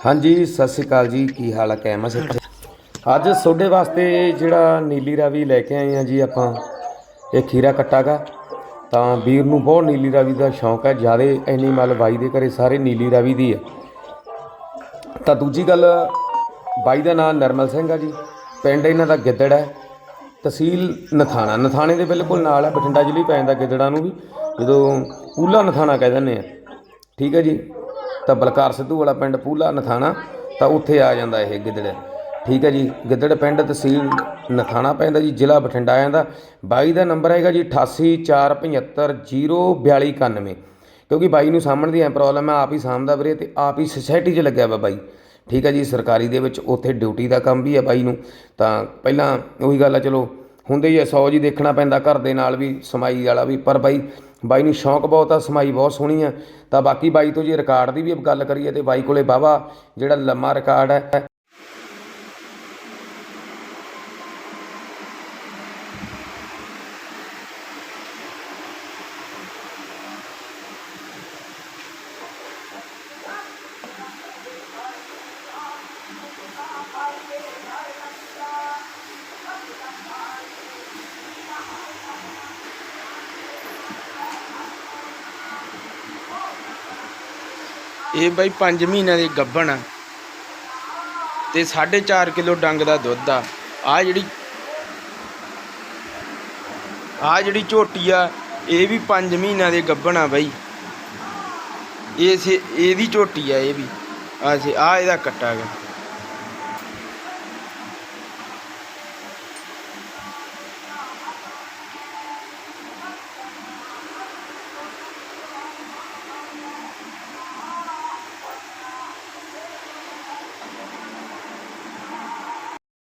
ਹਾਂਜੀ, ਸਤਿ ਸ਼੍ਰੀ ਅਕਾਲ ਜੀ। ਕੀ ਹਾਲ ਹੈ ਕੈਮ ਸੇ ਅੱਜ ਤੁਹਾਡੇ ਵਾਸਤੇ ਜਿਹੜਾ ਨੀਲੀ ਰਾਵੀ ਲੈ ਕੇ ਆਏ ਆ ਜੀ ਆਪਾਂ, ਇਹ ਖੀਰਾ ਕੱਟਾਗਾ। ਤਾਂ ਵੀਰ ਨੂੰ ਬਹੁਤ ਨੀਲੀ ਰਾਵੀ ਦਾ ਸ਼ੌਂਕ ਹੈ ਜਿਆਦੇ ਐਨੀਮਲ ਬਾਈ ਦੇ ਘਰੇ ਸਾਰੇ ਨੀਲੀ ਰਾਵੀ ਦੀ ਹੈ ਤਾਂ ਦੂਜੀ ਗੱਲ, ਬਾਈ ਦਾ ਨਾਮ ਨਰਮਲ ਸਿੰਘ ਆ ਜੀ। ਪਿੰਡ ਇਹਨਾਂ ਦਾ ਗਿੱਦੜ ਹੈ ਤਹਿਸੀਲ ਨਥਾਣਾ। ਨਥਾਣੇ ਦੇ ਬਿਲਕੁਲ ਨਾਲ ਹੈ ਬਠਿੰਡਾ ਜ਼ਿਲ੍ਹੇ ਪੈ ਜਾਂਦਾ ਗਿੱਦੜਾਂ ਨੂੰ ਵੀ। ਜਦੋਂ ਪੂਲਾ ਨਥਾਣਾ ਕਹਿ ਦਿੰਦੇ ਆ। ਠੀਕ ਹੈ ਜੀ। ਤਾਂ ਬਲਕਾਰ ਸਿੱਧੂ ਵਾਲਾ ਪਿੰਡ ਪੂਲਾ ਨਥਾਣਾ, ਤਾਂ ਉੱਥੇ ਆ ਜਾਂਦਾ ਇਹ ਗਿੱਦੜ। ਠੀਕ ਹੈ ਜੀ, ਗਿੱਦੜ ਪਿੰਡ ਤਹਿਸੀਲ ਨਥਾਣਾ ਪੈਂਦਾ ਜੀ, ਜ਼ਿਲ੍ਹਾ ਬਠਿੰਡਾ ਆ ਜਾਂਦਾ। ਬਾਈ ਦਾ ਨੰਬਰ ਹੈਗਾ ਜੀ 8847504291 ਕਿਉਂਕਿ ਬਾਈ ਨੂੰ ਸਾਹਮਣ ਦੀ ਐ ਪ੍ਰੋਬਲਮ ਹੈ ਆਪ ਹੀ ਸਾਹਮਣਾ ਵੀਰੇ ਤੇ ਆਪ ਹੀ ਸੋਸਾਇਟੀ 'ਚ ਲੱਗਿਆ ਵਾ ਬਾਈ। ਠੀਕ ਹੈ ਜੀ, ਸਰਕਾਰੀ ਦੇ ਵਿੱਚ ਉੱਥੇ ਡਿਊਟੀ ਦਾ ਕੰਮ ਵੀ ਹੈ ਬਾਈ ਨੂੰ। ਤਾਂ ਪਹਿਲਾਂ ਉਹੀ ਗੱਲ ਆ, ਚਲੋ ਹੁੰਦੇ ਹੀ ਆ 100 ਜੀ ਦੇਖਣਾ ਪੈਂਦਾ ਘਰ ਦੇ ਨਾਲ ਵੀ, ਸਮਾਈ ਵਾਲਾ ਵੀ। ਪਰ ਬਾਈ ਬਾਈ ਨੂੰ ਸ਼ੌਂਕ ਬਹੁਤ ਆ, ਸਮਾਈ ਬਹੁਤ ਸੋਹਣੀ ਆ। ਤਾਂ ਬਾਕੀ ਬਾਈ ਤੋਂ ਜੇ ਰਿਕਾਰਡ ਦੀ ਵੀ ਗੱਲ ਕਰੀਏ ਤਾਂ ਬਾਈ ਕੋਲੇ ਵਾਹਵਾ ਜਿਹੜਾ ਲੰਮਾ ਰਿਕਾਰਡ ਹੈ ਇਹ ਬਾਈ 5 ਮਹੀਨਿਆਂ ਦੀ ਗੱਭਣ ਆ। ਤੇ 4.5 ਕਿਲੋ ਡੰਗ ਦਾ ਦੁੱਧ ਆ। ਆ ਜਿਹੜੀ ਆ ਜਿਹੜੀ ਝੋਟੀ ਆ, ਇਹ ਵੀ 5 ਮਹੀਨਿਆਂ ਦੇ ਗੱਭਣ ਆ ਬਾਈ। ਇਹ ਇਹਦੀ ਝੋਟੀ ਆ, ਇਹ ਵੀ। ਆ ਸੇ ਆ ਇਹਦਾ ਕੱਟਾ ਗਾ